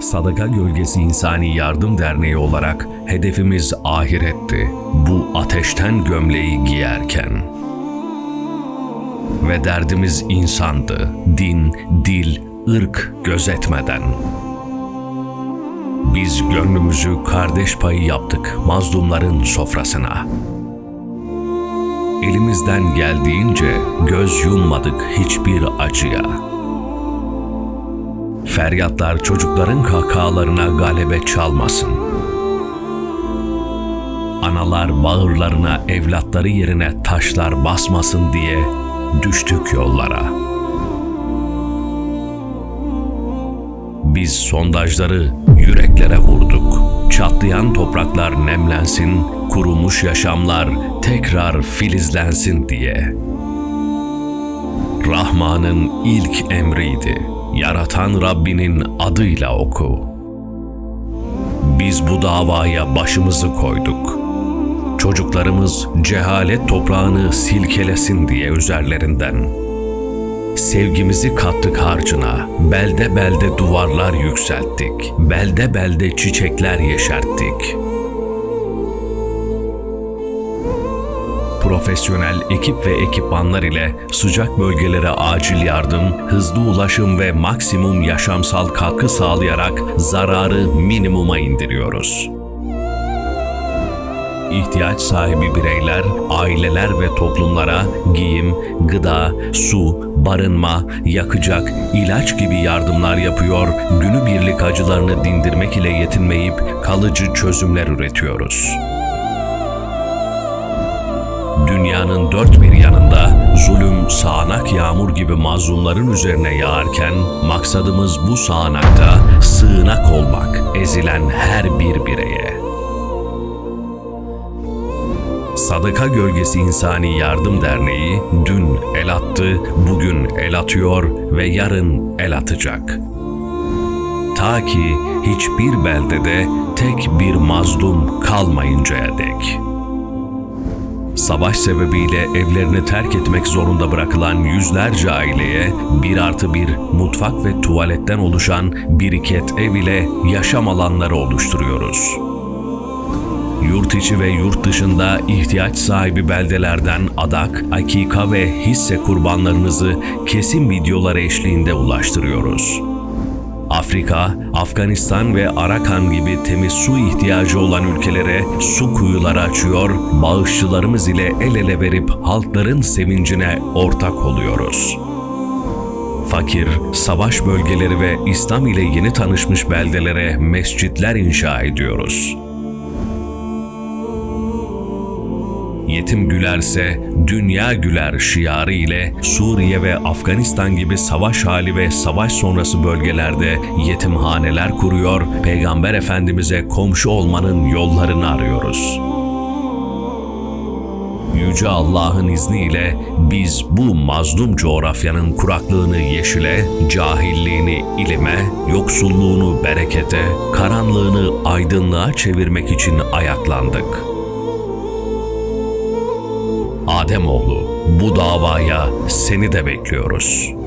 Sadaka Gölgesi İnsani Yardım Derneği olarak hedefimiz ahiretti. Bu ateşten gömleği giyerken. Ve derdimiz insandı. Din, dil, ırk gözetmeden. Biz gönlümüzü kardeş payı yaptık mazlumların sofrasına. Elimizden geldiğince göz yummadık hiçbir acıya. Feryatlar çocukların kahkahalarına galebe çalmasın. Analar bağırlarına evlatları yerine taşlar basmasın diye düştük yollara. Biz sondajları yüreklere vurduk. Çatlayan topraklar nemlensin, kurumuş yaşamlar tekrar filizlensin diye. Rahman'ın ilk emriydi. Yaratan Rabbinin adıyla oku. Biz bu davaya başımızı koyduk. Çocuklarımız cehalet toprağını silkelesin diye üzerlerinden. Sevgimizi kattık harcına, belde belde duvarlar yükselttik, belde belde çiçekler yeşerttik. Profesyonel ekip ve ekipmanlar ile sıcak bölgelere acil yardım, hızlı ulaşım ve maksimum yaşamsal katkı sağlayarak zararı minimuma indiriyoruz ihtiyaç sahibi bireyler, aileler ve toplumlara giyim, gıda, su, barınma, yakacak, ilaç gibi yardımlar yapıyor, günübirlik acılarını dindirmek ile yetinmeyip kalıcı çözümler üretiyoruz. Dünyanın dört bir yanında zulüm, sağanak yağmur gibi mazlumların üzerine yağarken maksadımız bu sağanakta sığınak olmak, ezilen her bir bireye. Sadaka Gölgesi İnsani Yardım Derneği dün el attı, bugün el atıyor ve yarın el atacak. Ta ki hiçbir beldede tek bir mazlum kalmayıncaya dek. Savaş sebebiyle evlerini terk etmek zorunda bırakılan yüzlerce aileye bir artı bir mutfak ve tuvaletten oluşan biriket ev ile yaşam alanları oluşturuyoruz yurt içi ve yurt dışında ihtiyaç sahibi beldelerden adak, akika ve hisse kurbanlarınızı kesin videolar eşliğinde ulaştırıyoruz. Afrika, Afganistan ve Arakan gibi temiz su ihtiyacı olan ülkelere su kuyuları açıyor, bağışçılarımız ile el ele verip halkların sevincine ortak oluyoruz. Fakir, savaş bölgeleri ve İslam ile yeni tanışmış beldelere mescitler inşa ediyoruz. Yetim gülerse dünya güler şiarı ile Suriye ve Afganistan gibi savaş hali ve savaş sonrası bölgelerde yetimhaneler kuruyor, Peygamber Efendimiz'e komşu olmanın yollarını arıyoruz. Yüce Allah'ın izniyle biz bu mazlum coğrafyanın kuraklığını yeşile, cahilliğini ilime, yoksulluğunu berekete, karanlığını aydınlığa çevirmek için ayaklandık.'' Ademoğlu, bu davaya seni de bekliyoruz.''